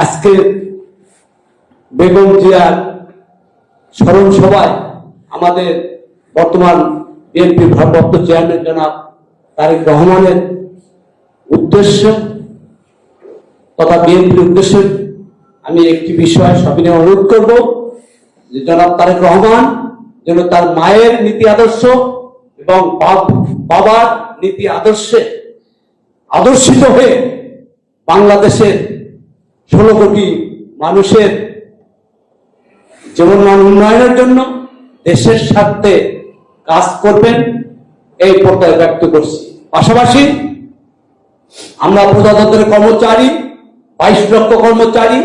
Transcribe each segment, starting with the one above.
আজকে বেগম জিয়ার স্মরণ সভায় আমাদের বর্তমান বিএনপি ভারপ্রাপ্ত চেয়ারম্যান জনাব তারেক রহমানের উদ্দেশ্য তথা বিএনপির উদ্দেশ্যে আমি একটি বিষয় সবিনয় অনুরোধ করব যে জনাব তারেক রহমান যেন তার মায়ের নীতি আদর্শ এবং বাবার নীতি আদর্শে আদর্শিত হয়ে বাংলাদেশের ষোলো কোটি মানুষের জীবনমান উন্নয়নের জন্য দেশের স্বার্থে কাজ করবেন, এই প্রত্যয় ব্যক্ত করছি। পাশাপাশি আমরা প্রজাতন্ত্রের কর্মচারী, বাইশ লক্ষ কর্মচারী,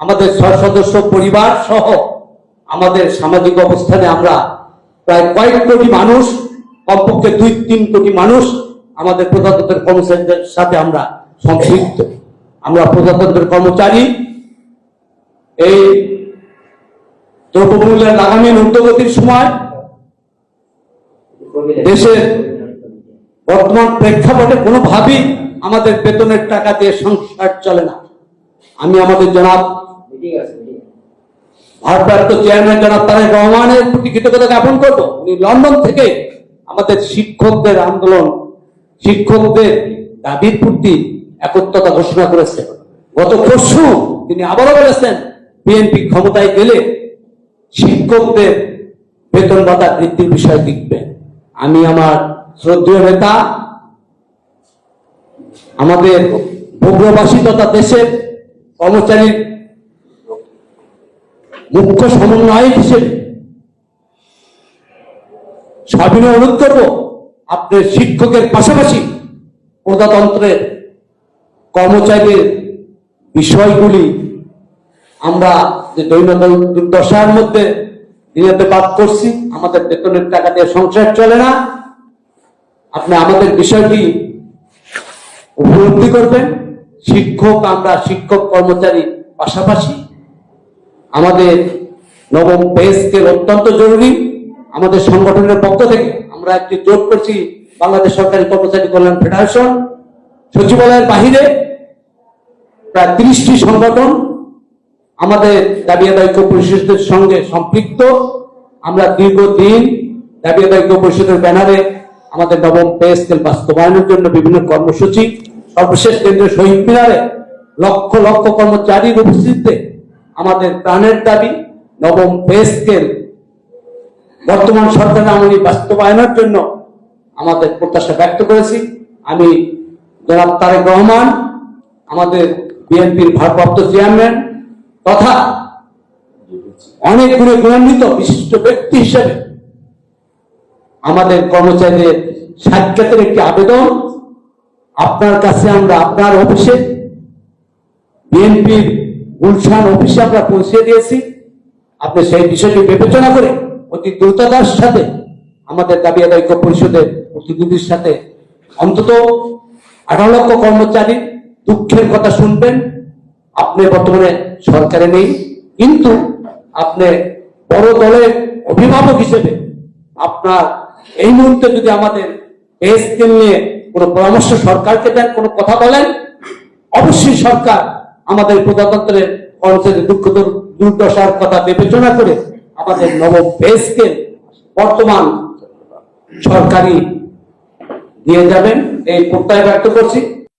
আমাদের ছয় সদস্য পরিবার সহ আমাদের সামাজিক অবস্থানে আমরা প্রায় কয়েক কোটি মানুষ, কমপক্ষে দুই তিন কোটি মানুষ আমাদের প্রজাতন্ত্রের কর্মচারীদের সাথে আমরা সম্পৃক্ত আমরা প্রজাতন্ত্রের কর্মচারী। এই দ্রব্যমূল্যের লাগামহীন ঊর্ধ্বগতির সময় দেশের বর্তমান প্রেক্ষাপটে কোনোভাবেই আমাদের বেতনের টাকা দিয়ে সংসার চলে না। আমি আমাদের জনাব ভারপ্রাপ্ত চেয়ারম্যান জনাব তারেক রহমানের প্রতি কৃতজ্ঞতা জ্ঞাপন করব। উনি লন্ডন থেকে আমাদের শিক্ষকদের আন্দোলন, শিক্ষকদের দাবির প্রতি একত্রতা ঘোষণা করেছেন গত পরশু তিনি আবারও বলেছেন, বিএনপি ক্ষমতায় গেলে শিক্ষকদের বেতন ভাতা বৃদ্ধির বিষয় দেখবেন আমি আমার শ্রদ্ধেয় নেতা, আমাদের বগুড়াবাসী তথা দেশের কর্মচারীর মুখ্য সমন্বয়ক হিসেবে সবিনয় অনুরোধ করব আপনার শিক্ষকের পাশাপাশি প্রজাতন্ত্রের কর্মচারীদের বিষয়গুলি আমরা যে দৈনন্দিন দুর্দশার মধ্যে দিনেতে বাদ করছি, আমাদের বেতনের টাকা দিয়ে সংসার চলে না, আপনি আমাদের বিষয়টি উপলব্ধি করবেন। শিক্ষক, আমরা শিক্ষক কর্মচারী পাশাপাশি আমাদের নবম পে অত্যন্ত জরুরি। আমাদের সংগঠনের পক্ষ থেকে আমরা একটি জোট করছি, বাংলাদেশ সরকারি কর্মচারী কল্যাণ ফেডারেশন। সচিবালয়ের বাহিরে প্রায় তিরিশটি সংগঠন আমাদের দাবি ঐক্য পরিষদের সঙ্গে সম্পৃক্ত। আমরা দীর্ঘদিন দাবি ঐক্য পরিষদের ব্যানারে আমাদের নবম পে স্কেল বাস্তবায়নের জন্য বিভিন্ন কর্মসূচি, সর্বশেষ কেন্দ্রীয় শহীদ মিনারে লক্ষ লক্ষ কর্মচারীর উপস্থিতিতে আমাদের প্রাণের দাবি, নবম পে স্কেল বর্তমান সরকার আমলি বাস্তবায়নের জন্য আমাদের প্রত্যাশা ব্যক্ত করেছি। আমি জনাব তারেক রহমান, আমাদের বিএনপির ভারপ্রাপ্ত চেয়ারম্যান, তথা অনেক গুণে গুণান্বিত বিশিষ্ট ব্যক্তি হিসেবে আমাদের কর্মচারীদের সাক্ষাতের একটি আবেদন। আপনার কাছে আমরা আপনার অফিসে বিএনপির গুলশান অফিসে আমরা পৌঁছে দিয়েছি। আপনি সেই বিষয়টি বিবেচনা করে অতি দ্রুততার সাথে আমাদের দাবি আদায় পরিষদের প্রতিনিধির সাথে অন্তত আঠারো লক্ষ কর্মচারী দুঃখের কথা শুনবেন। আপনি বর্তমানে সরকারে নেই, কিন্তু আপনি বড় দলের অভিভাবক হিসেবে আপনার এই মুহূর্তে যদি আমাদের স্কেল নিয়ে কোনো পরামর্শ সরকারকে দেন, কোনো কথা বলেন, অবশ্যই সরকার আমাদের প্রজাতন্ত্রের কর্মচারী দুঃখ দুর- দুর্দশার কথা বিবেচনা করে আমাদের নব পে স্কেল বর্তমান সরকারি দিয়ে যাবেন এই প্রত্যয় ব্যক্ত করছি।